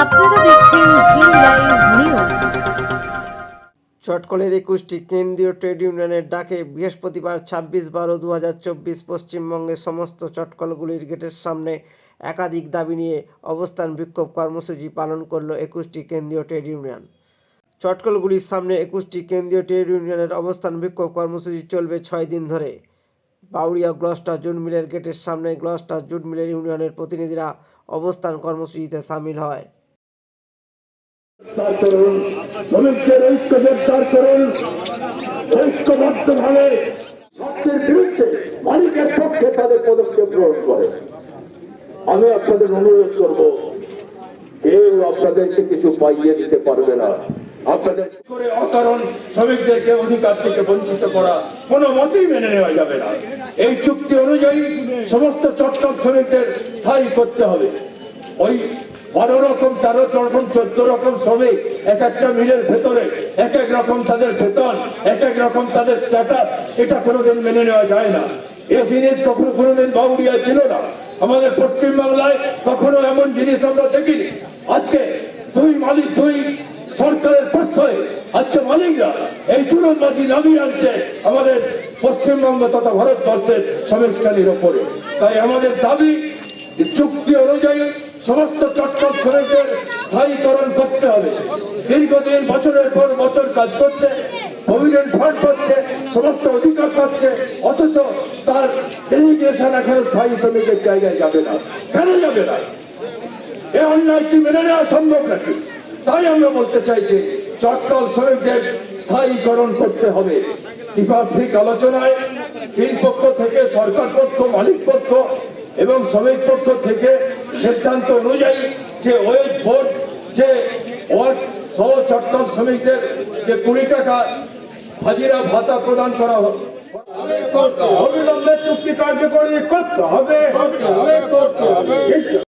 আপনারা দেখছেন জি live news. চটকলের একুশটি কেন্দ্রীয় ট্রেড ইউনিয়নের ডাকে বৃহস্পতিবার ছাব্বিশ বারো দু হাজার চব্বিশ পশ্চিমবঙ্গের সমস্ত চটকলগুলির গেটের সামনে একাধিক দাবি নিয়ে অবস্থান বিক্ষোভ কর্মসূচি পালন করল একুশটি কেন্দ্রীয় ট্রেড ইউনিয়ন। চটকলগুলির সামনে একুশটি কেন্দ্রীয় ট্রেড ইউনিয়নের অবস্থান বিক্ষোভ কর্মসূচি চলবে ছয় দিন ধরে। বাউরিয়া গ্লস্টার জুট মিলের গেটের সামনে গ্লস্টার জুট মিলের ইউনিয়নের প্রতিনিধিরা অবস্থান কর্মসূচিতে সামিল হয়। আমি আপনাদের অনুরোধ করব, কেউ আপনাদেরকে কিছু পাইয়ে দিতে পারবে না। আপনাদের করে অকারণ শ্রমিকদেরকে অধিকার থেকে বঞ্চিত করা কোনো মতেই মেনে নেওয়া যাবে না। এই চুক্তি অনুযায়ী সমস্ত চট্টক শ্রমিকদের স্থায়ী করতে হবে। ওই বারো রকম, তেরো রকম, চোদ্দ রকম শ্রমিক, এক একটা মিলের ভেতরে, এক এক রকম তাদের বেতন, এক এক রকম তাদের স্ট্যাটাস এটা কোনোদিন মেনে নেওয়া যায় না। এ জিনিস কখনো কোনোদিন বাউরিয়া ছিল না। আমাদের পশ্চিম বাংলায় কখনো এমন জিনিস আমরা দেখিনি। আজকে দুই মালিক, দুই সরকারের প্রশ্রয়ে আজকে মালিকরা এই চুরনবাজি নামিয়ে আনছে আমাদের পশ্চিমবঙ্গ তথা ভারতবর্ষের শ্রমিক শ্রেণির ওপরে। তাই আমাদের দাবি, চুক্তি অনুযায়ী সমস্ত চট্টক শ্রমিকদের স্থায়ীকরণ করতে হবে। দীর্ঘদিন বছরের পর বছর কাজ করছে সমস্ত অধিকার পাচ্ছে, অথচ তার ডেলিগেশন এখন স্থায়ী শ্রমিকের জায়গায় যাবে না। কেন যাবে না? এ অন্যায় কি মেনে নেওয়া সম্ভব নাকি? তাই আমরা বলতে চাইছি চট্টল শ্রমিকদের স্থায়ীকরণ করতে হবে। দ্বিপাক্ষিক আলোচনায় তিন পক্ষ থেকে সরকার পক্ষ, মালিক পক্ষ এবং শ্রমিক পক্ষ থেকে সিদ্ধান্ত অনুযায়ী যে ওয়েজ ভোট, যে সহ চট্টল শ্রমিকদের যে কুড়ি টাকা হাজিরা ভাতা প্রদান করা হবে। অবিলম্বে চুক্তি কার্যকরী করতে হবে।